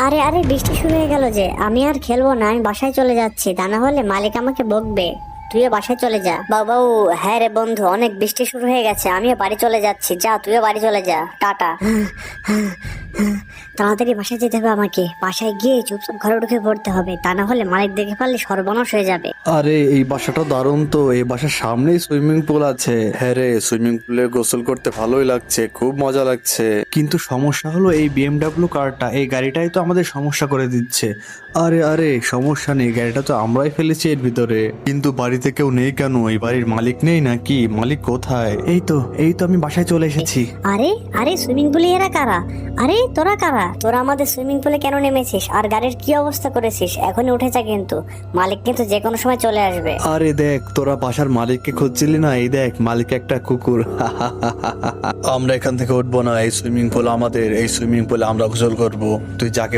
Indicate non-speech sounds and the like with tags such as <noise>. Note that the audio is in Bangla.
আরে আরে, বৃষ্টি শুরু হয়ে গেল যে। আমি আর খেলব না, আমি বাসায় চলে যাচ্ছি। তা না হলে মালিক আমাকে বকবে। তুইও বাসায় চলে যা। বাবাও হ্যাঁ রে বন্ধু, অনেক বৃষ্টি শুরু হয়ে গেছে। আমিও বাড়ি চলে যাচ্ছি। যা, তুইও বাড়ি চলে যা। টাটা। <laughs> তাড়াতাড়ি বাসায় যেতে হবে আমাকে। বাসায় গিয়ে চুপচাপ ঘরে ঢুকে পড়তে হবে তা না হলে মালিক দেখে ফেললে সর্বনাশ হয়ে যাবে। আরে এই বাসাটা দারুণ তো এই বাসার সামনেই সুইমিং পুল আছে। হ্যাঁ রে সুইমিং পুলে গোসল করতে ভালোই লাগছে খুব মজা লাগছে। কিন্তু সমস্যা হলো এই বিএমডাব্লিউ কারটা এই গাড়িটাই তো আমাদের সমস্যা করে দিচ্ছে। আরে আরে সমস্যা নেই গাড়িটা তো আমরাই ফেলেছি এর ভিতরে। কিন্তু বাড়িতে কেউ নেই কেন? এই বাড়ির মালিক নেই নাকি? মালিক কোথায়? এই তো এই তো আমি বাসায় চলে এসেছি। আরে আরে সুইমিং পুলে এরা কারা? আরে তোরা কারা? তোরা আমাদের সুইমিং পুলে কেন নেমেছিস? আর গাড়ির কি অবস্থা করেছিস? এখনই উঠেছে কিন্তু। মালিক কিন্তু যে কোনো সময় চলে আসবে। আরে দেখ, তোরা বাসার মালিককে খুঁজছিলি না? এই দেখ, মালিক একটা কুকুর। <laughs> আমরা এখান থেকে উঠবো না। এই সুইমিং পুল আমাদের। এই সুইমিং পুলে আমরা গোসল করব। তুই যাকে